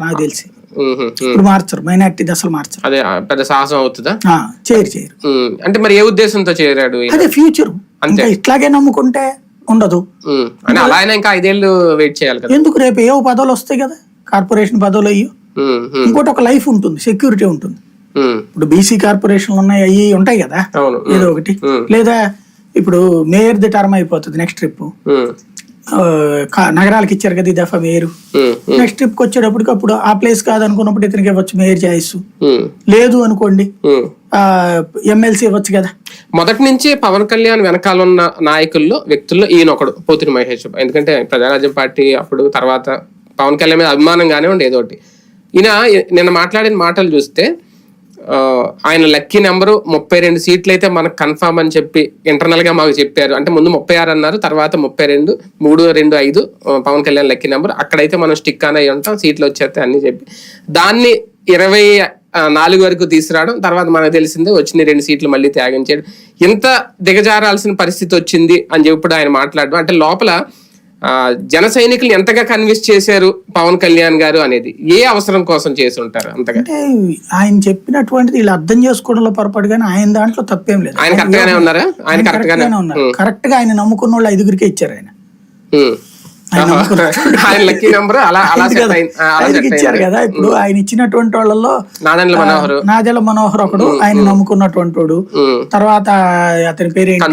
నాకు తెలిసి. ఇప్పుడు మార్చరు మైనార్టీ అసలు మార్చరు. అదే పెద్ద సాహసం అవుతుందా? చేయరు చేయరు. అంటే మరి ఏ ఉద్దేశంతో చేరాడు? అదే ఫ్యూచర్. ఇంకా ఇట్లాగే నమ్ముకుంటే ఉండదు. అలా ఇంకా ఐదేళ్ళు వెయిట్ చేయాలి కదా. ఎందుకు రేపు ఏవో పదవులు వస్తాయి కదా? కార్పొరేషన్ పదవులు అయ్యి. ఇంకోటి ఒక లైఫ్ ఉంటుంది సెక్యూరిటీ ఉంటుంది. ఇప్పుడు బీసీ కార్పొరేషన్లు ఉన్నాయి అవి ఉంటాయి కదా. ఏదో ఒకటి. లేదా ఇప్పుడు మేయర్ ది టర్మ్ అయిపోతుంది నెక్స్ట్ ట్రిప్. నగరాలకు ఇచ్చారు కదా ఈ దఫా మేయర్. నెక్స్ట్ ట్రిప్ వచ్చేటప్పటికి అప్పుడు ఆ ప్లేస్ కాదనుకున్నప్పుడు ఇతనికి ఇవ్వచ్చు మేయర్ చాయిస్ లేదు అనుకోండి. ఎమ్మెల్సీ ఇవ్వచ్చు కదా. మొదటి నుంచి పవన్ కళ్యాణ్ వెనకాల ఉన్న నాయకుల్లో వ్యక్తుల్లో ఈయన ఒకడు పోతిరి మహేష్. ఎందుకంటే ప్రజారాజ్యం పార్టీ అప్పుడు తర్వాత పవన్ కళ్యాణ్ మీద అభిమానంగానే ఉండే ఏదో ఒకటి. ఈయన నిన్న మాట్లాడిన మాటలు చూస్తే ఆయన లక్కీ నెంబరు ముప్పై రెండు సీట్లు అయితే మనకు కన్ఫామ్ అని చెప్పి ఇంటర్నల్గా మాకు చెప్పారు. అంటే ముందు ముప్పై ఆరు అన్నారు తర్వాత ముప్పై రెండు మూడు రెండు ఐదు పవన్ కళ్యాణ్ లక్కీ నెంబర్. అక్కడైతే మనం స్టిక్ అని అయి ఉంటాం సీట్లు వచ్చేస్తే అన్ని చెప్పి. దాన్ని ఇరవై నాలుగు వరకు తీసుకురావడం తర్వాత మనకు తెలిసిందే వచ్చిన రెండు సీట్లు మళ్ళీ త్యాగం చేయడం. ఇంత దిగజారాల్సిన పరిస్థితి వచ్చింది అని చెప్పి ఇప్పుడు ఆయన మాట్లాడడం. అంటే లోపల జన సైనికులు ఎంతగా కన్విన్స్ చేశారు పవన్ కళ్యాణ్ గారు అనేది? ఏ అవసరం కోసం చేసి ఉంటారు అంతగా? అంటే ఆయన చెప్పినటువంటిది వీళ్ళు అర్థం చేసుకోవడంలో పొరపాటు కానీ ఆయన దాంట్లో తప్పేం లేదు. ఆయన కరెక్ట్ గానే ఉన్నారా? ఆయన కరెక్ట్ గానే ఉన్నారు. కరెక్ట్గా ఆయన నమ్ముకున్న వాళ్ళు ఐదుగురికే ఇచ్చారు ఆయన. ఆయన లక్కీ నెంబర్ అలా అలా ఇచ్చారు కదా. ఇప్పుడు ఆయన ఇచ్చినటువంటి వాళ్ళలో నాదెండ్ల మనోహర్. నాదెల మనోహర్ ఒకడు ఆయన నమ్ముకున్నటువంటి వాడు. తర్వాత అతని పేరేంటి?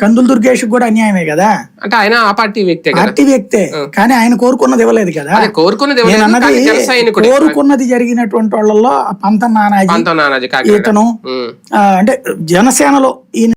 కందులు దుర్గేష్. కూడా అన్యాయమే కదా? అంటే ఆయన ఆ పార్టీ వ్యక్తే పార్టీ వ్యక్తే. కానీ ఆయన కోరుకున్నది ఇవ్వలేదు కదా. కోరుకున్నది అన్నది కోరుకున్నది జరిగినటువంటి వాళ్ళలో పంత నానాజీ పంతం నానాజీ కాకినాడ ఇతను అంటే జనసేనలో ఈయన